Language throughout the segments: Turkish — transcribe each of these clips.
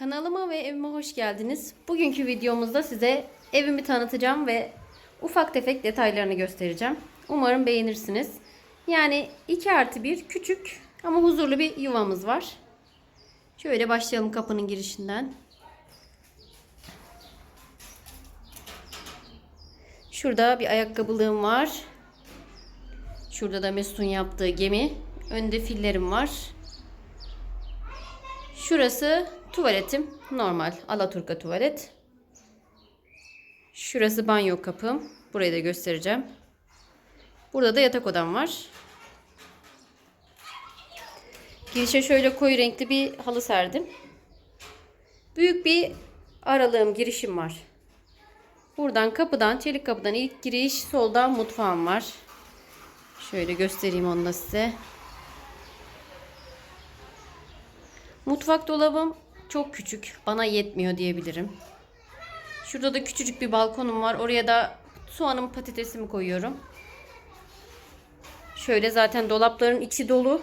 Kanalıma ve evime hoş geldiniz. Bugünkü videomuzda size evimi tanıtacağım ve ufak tefek detaylarını göstereceğim. Umarım beğenirsiniz. Yani 2 artı 1 küçük ama huzurlu bir yuvamız var. Şöyle başlayalım kapının girişinden. Şurada bir ayakkabılığım var. Şurada da Mesut'un yaptığı gemi. Önde fillerim var. Şurası tuvaletim. Normal Alaturka tuvalet. Şurası banyo kapım. Burayı da göstereceğim. Burada da yatak odam var. Girişe şöyle koyu renkli bir halı serdim. Büyük bir aralığım girişim var. Buradan kapıdan, çelik kapıdan ilk giriş, solda mutfağım var. Şöyle göstereyim onu da size. Mutfak dolabım çok küçük. Bana yetmiyor diyebilirim. Şurada da küçücük bir balkonum var. Oraya da soğanım patatesimi koyuyorum. Şöyle zaten dolapların içi dolu.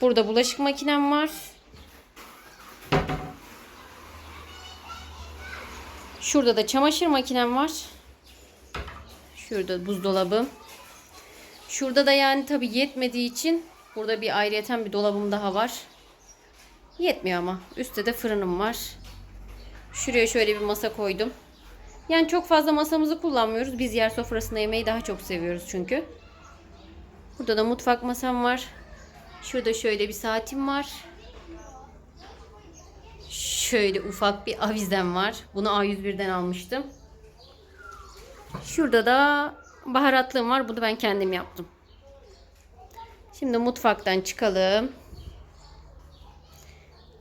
Burada bulaşık makinem var. Şurada da çamaşır makinem var. Şurada buzdolabı. Şurada da yani tabi yetmediği için burada bir ayrıyeten bir dolabım daha var. Yetmiyor ama. Üstte de fırınım var. Şuraya şöyle bir masa koydum. Yani çok fazla masamızı kullanmıyoruz. Biz yer sofrasında yemeği daha çok seviyoruz çünkü. Burada da mutfak masam var. Şurada şöyle bir saatim var. Şöyle ufak bir avizem var. Bunu A101'den almıştım. Şurada da baharatlığım var. Bunu ben kendim yaptım. Şimdi mutfaktan çıkalım.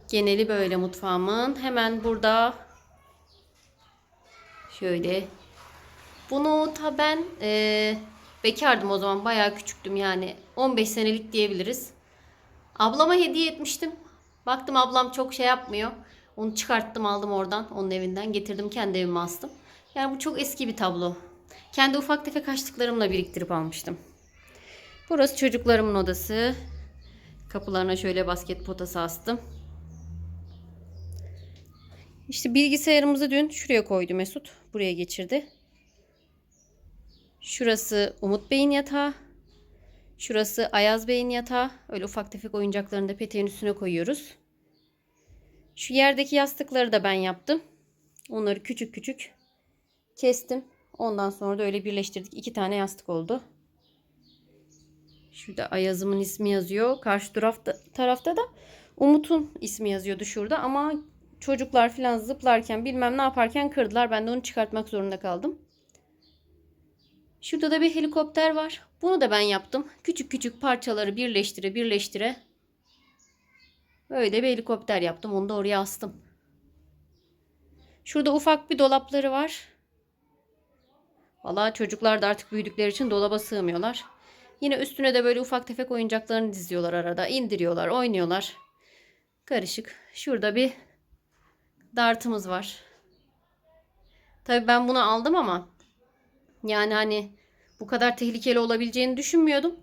Geneli böyle mutfağımın. Hemen burada şöyle bunu ta ben e, bekardım o zaman. Bayağı küçüktüm yani. 15 senelik diyebiliriz. Ablama hediye etmiştim. Baktım ablam çok şey yapmıyor. Onu çıkarttım aldım oradan. Onun evinden getirdim kendi evime astım. Yani bu çok eski bir tablo. Kendi ufak tefek açtıklarımla biriktirip almıştım. Burası çocuklarımın odası. Kapılarına şöyle basket potası astım. İşte bilgisayarımızı dün şuraya koydu Mesut. Buraya geçirdi. Şurası Umut Bey'in yatağı. Şurası Ayaz Bey'in yatağı. Öyle ufak tefek oyuncaklarını da peteğin üstüne koyuyoruz. Şu yerdeki yastıkları da ben yaptım. Onları küçük küçük kestim. Ondan sonra da öyle birleştirdik. İki tane yastık oldu. Şurada Ayaz'ımın ismi yazıyor. Karşı tarafta, tarafta da Umut'un ismi yazıyordu şurada. Ama çocuklar falan zıplarken bilmem ne yaparken kırdılar. Ben de onu çıkartmak zorunda kaldım. Şurada da bir helikopter var. Bunu da ben yaptım. Küçük küçük parçaları birleştire birleştire böyle bir helikopter yaptım. Onu da oraya astım. Şurada ufak bir dolapları var. Valla çocuklar da artık büyüdükleri için dolaba sığmıyorlar. Yine üstüne de böyle ufak tefek oyuncaklarını diziyorlar arada. indiriyorlar, oynuyorlar. Karışık. Şurada bir dartımız var. Tabii ben bunu aldım ama yani hani bu kadar tehlikeli olabileceğini düşünmüyordum.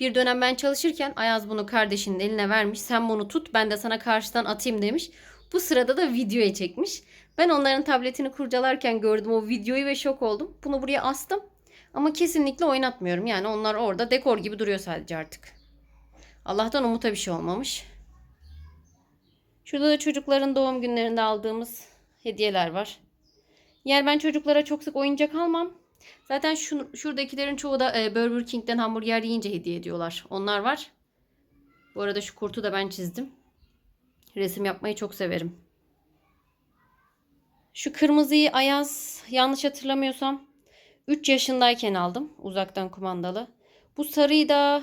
Bir dönem ben çalışırken Ayaz bunu kardeşinin eline vermiş. Sen bunu tut ben de sana karşıdan atayım demiş. Bu sırada da videoya çekmiş. Ben onların tabletini kurcalarken gördüm o videoyu ve şok oldum. Bunu buraya astım. Ama kesinlikle oynatmıyorum. Yani onlar orada dekor gibi duruyor sadece artık. Allah'tan Umut'a bir şey olmamış. Şurada da çocukların doğum günlerinde aldığımız hediyeler var. Yani ben çocuklara çok sık oyuncak almam. Zaten şu, şuradakilerin çoğu da e, Burger King'den hamburger yiyince hediye ediyorlar. Onlar var. Bu arada şu kurtu da ben çizdim. Resim yapmayı çok severim. Şu kırmızıyı Ayaz yanlış hatırlamıyorsam 3 yaşındayken aldım uzaktan kumandalı. Bu sarıyı da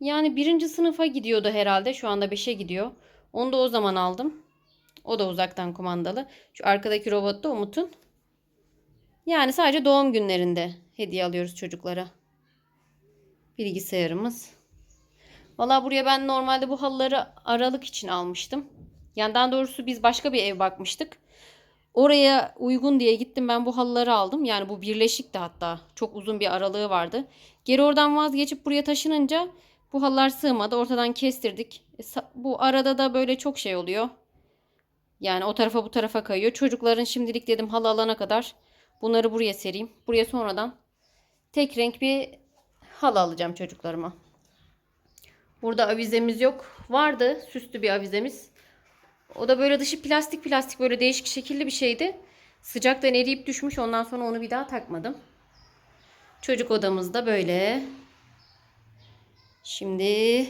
yani birinci sınıfa gidiyordu herhalde. Şu anda 5'e gidiyor. Onu da o zaman aldım. O da uzaktan kumandalı. Şu arkadaki robot da Umut'un. Yani sadece doğum günlerinde hediye alıyoruz çocuklara. Bilgisayarımız. Valla buraya ben normalde bu halıları aralık için almıştım. Yani daha doğrusu biz başka bir ev bakmıştık. Oraya uygun diye gittim ben bu halıları aldım. Yani bu birleşikti hatta. Çok uzun bir aralığı vardı. Geri oradan vazgeçip buraya taşınınca bu halılar sığmadı. Ortadan kestirdik. E, Bu arada da böyle çok şey oluyor. Yani o tarafa bu tarafa kayıyor. Çocukların şimdilik dedim halı alana kadar bunları buraya sereyim. Buraya sonradan tek renk bir halı alacağım çocuklarıma. Burada avizemiz yok. Vardı süslü bir avizemiz. O da böyle dışı plastik plastik böyle değişik şekilli bir şeydi. Sıcaktan eriyip düşmüş. Ondan sonra onu bir daha takmadım. Çocuk odamız da böyle. Şimdi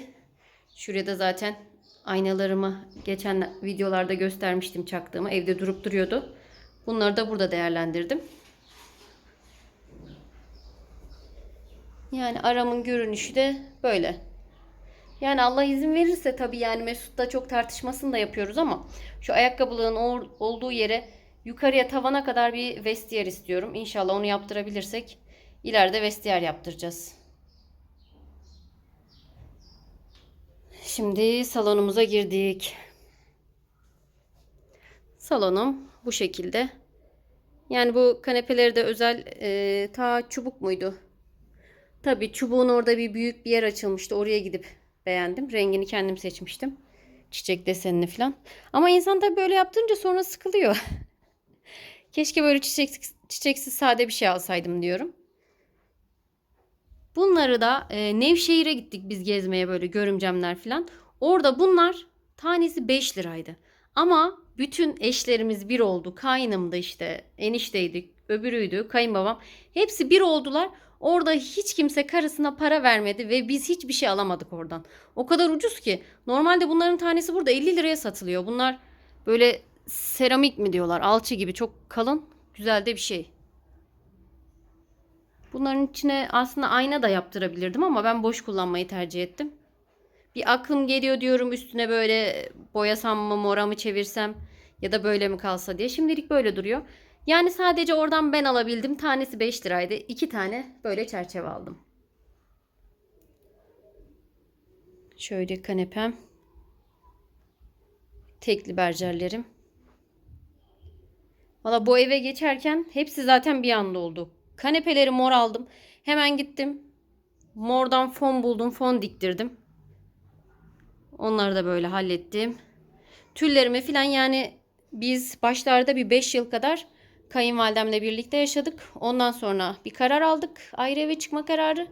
şuraya da zaten aynalarımı geçen videolarda göstermiştim çaktığımı. Evde durup duruyordu. Bunları da burada değerlendirdim. Yani aramın görünüşü de böyle. Yani Allah izin verirse tabii yani Mesut'la çok tartışmasını da yapıyoruz ama şu ayakkabılığın ol- olduğu yere yukarıya tavana kadar bir vestiyer istiyorum. İnşallah onu yaptırabilirsek ileride vestiyer yaptıracağız. Şimdi salonumuza girdik. Salonum bu şekilde. Yani bu kanepeleri de özel e, ta çubuk muydu? Tabii çubuğun orada bir büyük bir yer açılmıştı. Oraya gidip beğendim. Rengini kendim seçmiştim. Çiçek desenini falan. Ama insan tabii böyle yaptırınca sonra sıkılıyor. Keşke böyle çiçeksiz, çiçeksiz sade bir şey alsaydım diyorum. Bunları da e, Nevşehir'e gittik biz gezmeye böyle görümcemler falan. Orada bunlar tanesi 5 liraydı. Ama bütün eşlerimiz bir oldu. Kaynımdı işte, enişteydi, öbürüydü, kayınbabam. Hepsi bir oldular. Orada hiç kimse karısına para vermedi ve biz hiçbir şey alamadık oradan. O kadar ucuz ki. Normalde bunların tanesi burada 50 liraya satılıyor. Bunlar böyle seramik mi diyorlar, alçı gibi çok kalın, güzel de bir şey. Bunların içine aslında ayna da yaptırabilirdim ama ben boş kullanmayı tercih ettim. Bir aklım geliyor diyorum üstüne böyle boyasam mı mora mı çevirsem ya da böyle mi kalsa diye. Şimdilik böyle duruyor. Yani sadece oradan ben alabildim. Tanesi 5 liraydı. 2 tane böyle çerçeve aldım. Şöyle kanepem. Tekli berjerlerim. Valla bu eve geçerken hepsi zaten bir anda oldu. Kanepeleri mor aldım. Hemen gittim. Mordan fon buldum. Fon diktirdim. Onları da böyle hallettim. Tüllerimi falan yani biz başlarda bir 5 yıl kadar kayınvalidemle birlikte yaşadık. Ondan sonra bir karar aldık. Ayrı eve çıkma kararı.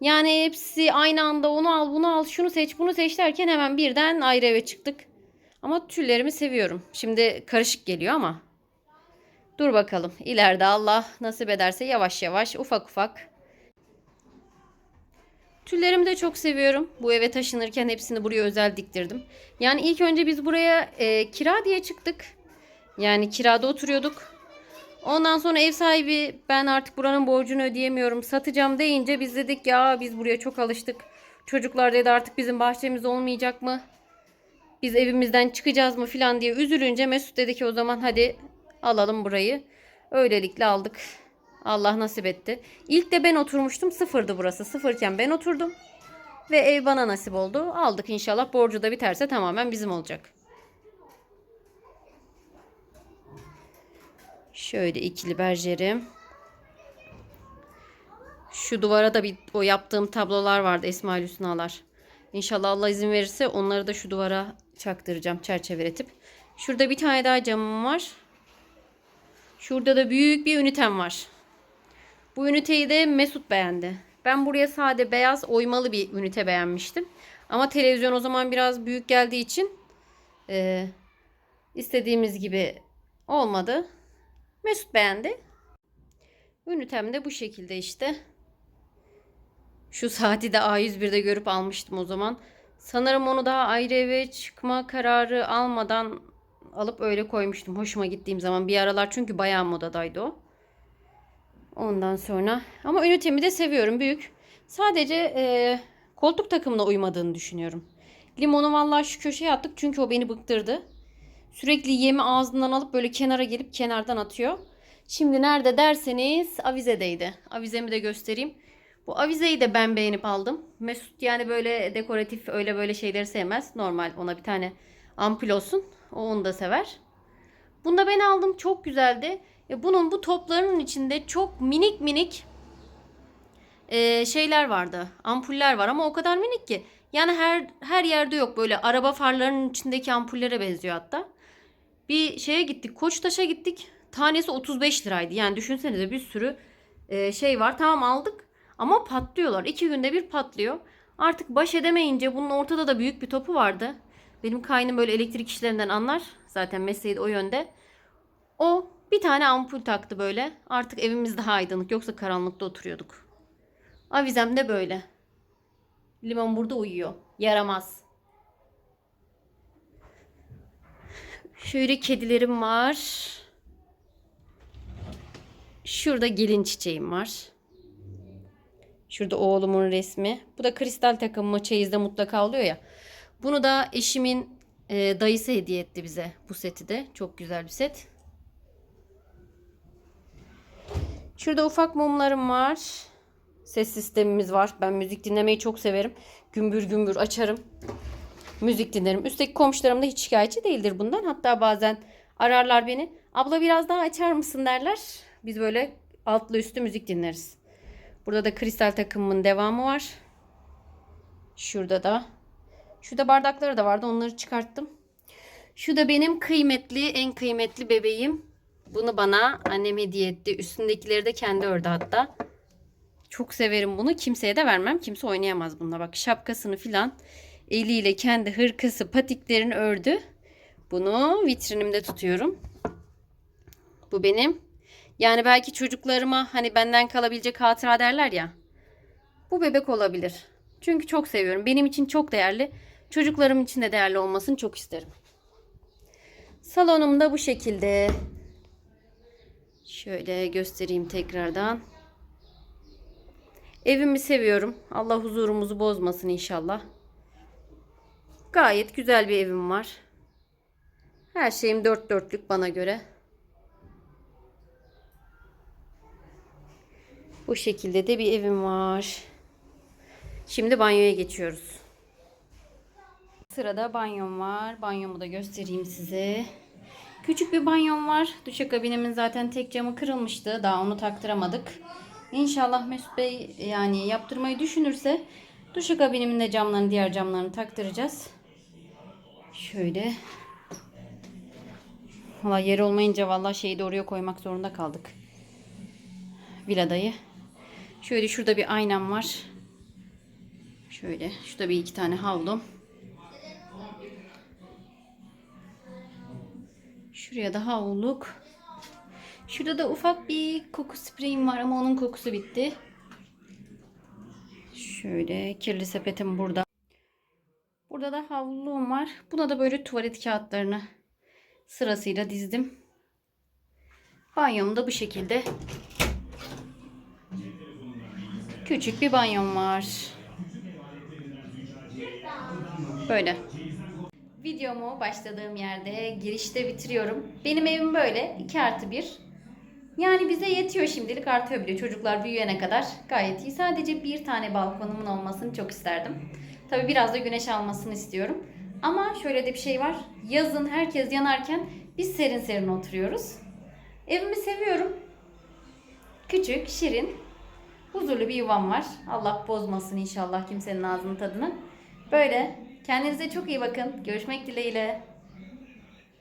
Yani hepsi aynı anda onu al bunu al şunu seç bunu seç derken hemen birden ayrı eve çıktık. Ama tüllerimi seviyorum. Şimdi karışık geliyor ama Dur bakalım. İleride Allah nasip ederse yavaş yavaş ufak ufak. Tüllerimi de çok seviyorum. Bu eve taşınırken hepsini buraya özel diktirdim. Yani ilk önce biz buraya e, kira diye çıktık. Yani kirada oturuyorduk. Ondan sonra ev sahibi ben artık buranın borcunu ödeyemiyorum satacağım deyince biz dedik ya biz buraya çok alıştık. Çocuklar dedi artık bizim bahçemiz olmayacak mı? Biz evimizden çıkacağız mı filan diye üzülünce Mesut dedi ki o zaman hadi alalım burayı. Öylelikle aldık. Allah nasip etti. İlk de ben oturmuştum. Sıfırdı burası. Sıfırken ben oturdum. Ve ev bana nasip oldu. Aldık inşallah. Borcu da biterse tamamen bizim olacak. Şöyle ikili berjerim. Şu duvara da bir o yaptığım tablolar vardı Esma Hüsnalar. İnşallah Allah izin verirse onları da şu duvara çaktıracağım çerçeveletip. Şurada bir tane daha camım var. Şurada da büyük bir ünitem var. Bu üniteyi de Mesut beğendi. Ben buraya sade beyaz oymalı bir ünite beğenmiştim. Ama televizyon o zaman biraz büyük geldiği için e, istediğimiz gibi olmadı. Mesut beğendi. Ünitem de bu şekilde işte. Şu saati de A101'de görüp almıştım o zaman. Sanırım onu daha ayrı eve çıkma kararı almadan alıp öyle koymuştum. Hoşuma gittiğim zaman bir aralar çünkü bayağı modadaydı o. Ondan sonra ama ünitemi de seviyorum büyük. Sadece e, koltuk takımına uymadığını düşünüyorum. Limonu vallahi şu köşeye attık çünkü o beni bıktırdı. Sürekli yemi ağzından alıp böyle kenara gelip kenardan atıyor. Şimdi nerede derseniz avizedeydi. Avizemi de göstereyim. Bu avizeyi de ben beğenip aldım. Mesut yani böyle dekoratif öyle böyle şeyleri sevmez. Normal ona bir tane ampul olsun. O onu da sever. Bunu da ben aldım. Çok güzeldi. E, bunun bu toplarının içinde çok minik minik e, şeyler vardı. Ampuller var ama o kadar minik ki. Yani her her yerde yok böyle araba farlarının içindeki ampullere benziyor hatta. Bir şeye gittik. Koçtaş'a gittik. Tanesi 35 liraydı. Yani düşünsenize bir sürü e, şey var. Tamam aldık ama patlıyorlar. İki günde bir patlıyor. Artık baş edemeyince bunun ortada da büyük bir topu vardı. Benim kaynım böyle elektrik işlerinden anlar. Zaten mesleği de o yönde. O bir tane ampul taktı böyle. Artık evimiz daha aydınlık. Yoksa karanlıkta oturuyorduk. Avizem de böyle. Limon burada uyuyor. Yaramaz. Şöyle kedilerim var. Şurada gelin çiçeğim var. Şurada oğlumun resmi. Bu da kristal takımı çeyizde mutlaka oluyor ya. Bunu da eşimin e, dayısı hediye etti bize bu seti de. Çok güzel bir set. Şurada ufak mumlarım var. Ses sistemimiz var. Ben müzik dinlemeyi çok severim. Gümbür gümbür açarım. Müzik dinlerim. Üstteki komşularım da hiç şikayetçi değildir bundan. Hatta bazen ararlar beni. Abla biraz daha açar mısın derler. Biz böyle altlı üstü müzik dinleriz. Burada da kristal takımımın devamı var. Şurada da. Şurada bardakları da vardı. Onları çıkarttım. Şu da benim kıymetli, en kıymetli bebeğim. Bunu bana annem hediye etti. Üstündekileri de kendi ördü hatta. Çok severim bunu. Kimseye de vermem. Kimse oynayamaz bununla. Bak şapkasını filan eliyle kendi hırkası patiklerini ördü. Bunu vitrinimde tutuyorum. Bu benim. Yani belki çocuklarıma hani benden kalabilecek hatıra derler ya. Bu bebek olabilir. Çünkü çok seviyorum. Benim için çok değerli. Çocuklarım için de değerli olmasını çok isterim. Salonum da bu şekilde. Şöyle göstereyim tekrardan. Evimi seviyorum. Allah huzurumuzu bozmasın inşallah. Gayet güzel bir evim var. Her şeyim dört dörtlük bana göre. Bu şekilde de bir evim var. Şimdi banyoya geçiyoruz. Sırada banyom var. Banyomu da göstereyim size. Küçük bir banyom var. Duşakabinimin zaten tek camı kırılmıştı. Daha onu taktıramadık. İnşallah Mesut Bey yani yaptırmayı düşünürse duşakabinimin de camlarını diğer camlarını taktıracağız. Şöyle. Valla yer olmayınca valla şeyi de oraya koymak zorunda kaldık. Viladayı. Şöyle şurada bir aynam var. Şöyle. Şurada bir iki tane havlum. Şuraya da havluluk. Şurada da ufak bir koku spreyim var ama onun kokusu bitti. Şöyle kirli sepetim burada. Burada da havluluğum var. Buna da böyle tuvalet kağıtlarını sırasıyla dizdim. Banyom da bu şekilde. Küçük bir banyom var. Böyle. Videomu başladığım yerde girişte bitiriyorum. Benim evim böyle 2 artı 1. Yani bize yetiyor şimdilik artıyor bile çocuklar büyüyene kadar gayet iyi. Sadece bir tane balkonumun olmasını çok isterdim. Tabi biraz da güneş almasını istiyorum. Ama şöyle de bir şey var. Yazın herkes yanarken biz serin serin oturuyoruz. Evimi seviyorum. Küçük, şirin, huzurlu bir yuvam var. Allah bozmasın inşallah kimsenin ağzının tadını. Böyle. Kendinize çok iyi bakın. Görüşmek dileğiyle.